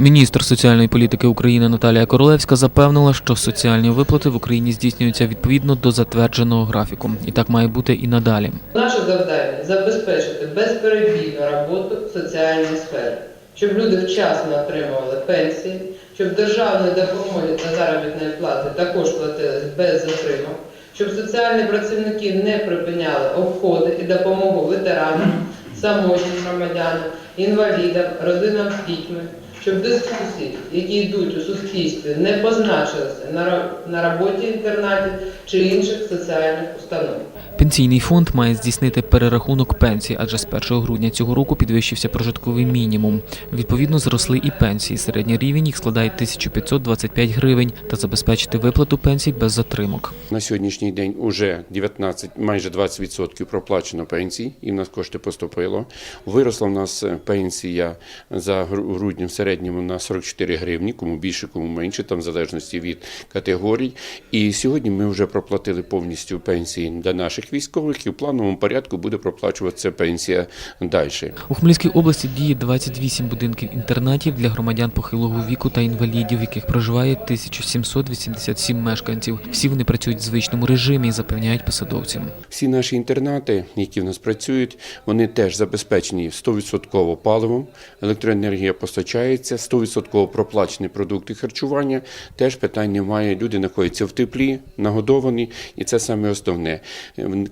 Міністр соціальної політики України Наталія Королевська запевнила, що соціальні виплати в Україні здійснюються відповідно до затвердженого графіку, і так має бути і надалі. Наше завдання забезпечити безперебійну роботу в соціальній сфері, щоб люди вчасно отримували пенсії, щоб державні допомоги та заробітної плати також платились без затримок, щоб соціальні працівники не припиняли обходи і допомогу ветеранам, самотнім громадянам, інвалідам, родинам з дітьми, щоб дискусії, які йдуть у суспільстві, не позначилися на на роботі інтернатів чи інших соціальних установ. Пенсійний фонд має здійснити перерахунок пенсій, адже з 1 грудня цього року підвищився прожитковий мінімум. Відповідно, зросли і пенсії. Середній рівень їх складає 1525 гривень та забезпечити виплату пенсій без затримок. На сьогоднішній день уже 19, майже 20% проплачено пенсій, і в нас кошти поступило. Виросла в нас е, пенсія за гру- грудня в середньому на 44 гривні, кому більше, кому менше, там в залежності від категорій. І сьогодні ми вже проплатили повністю пенсії для наших військових, і в плановому порядку буде проплачуватися пенсія далі. У Хмельницькій області діє 28 будинків інтернатів для громадян похилого віку та інвалідів, в яких проживає 1787 мешканців. Всі вони працюють в звичному режимі, запевняють посадовці. Всі наші інтернати, які в нас працюють, вони теж забезпечені 100% паливом, електроенергія постачається, 100% проплачені продукти харчування. Теж питань немає. Люди знаходяться в теплі, нагодовані, і це саме основне.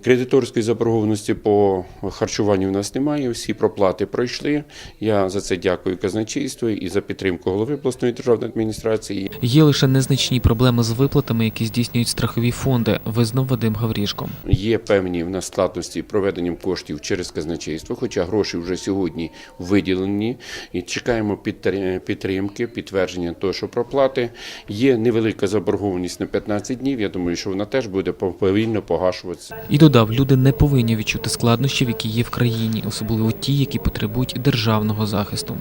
Кредиторської заборгованості по харчуванню в нас немає. Всі проплати пройшли. Я за це дякую казначейству і за підтримку голови обласної державної адміністрації. Є лише незначні проблеми з виплатами, які здійснюють страхові фонди, визнав Вадим Гаврішко. Є певні в нас складності проведенням коштів через казначейство, хоча гроші вже сьогодні виділені. І чекаємо підтр- підтримки, підтвердження того, що проплати. Є невелика заборгованість на 15 днів. Я думаю, що вона теж буде повільно погашуватися. І додав, люди не повинні відчути складнощів, які є в країні, особливо ті, які потребують державного захисту.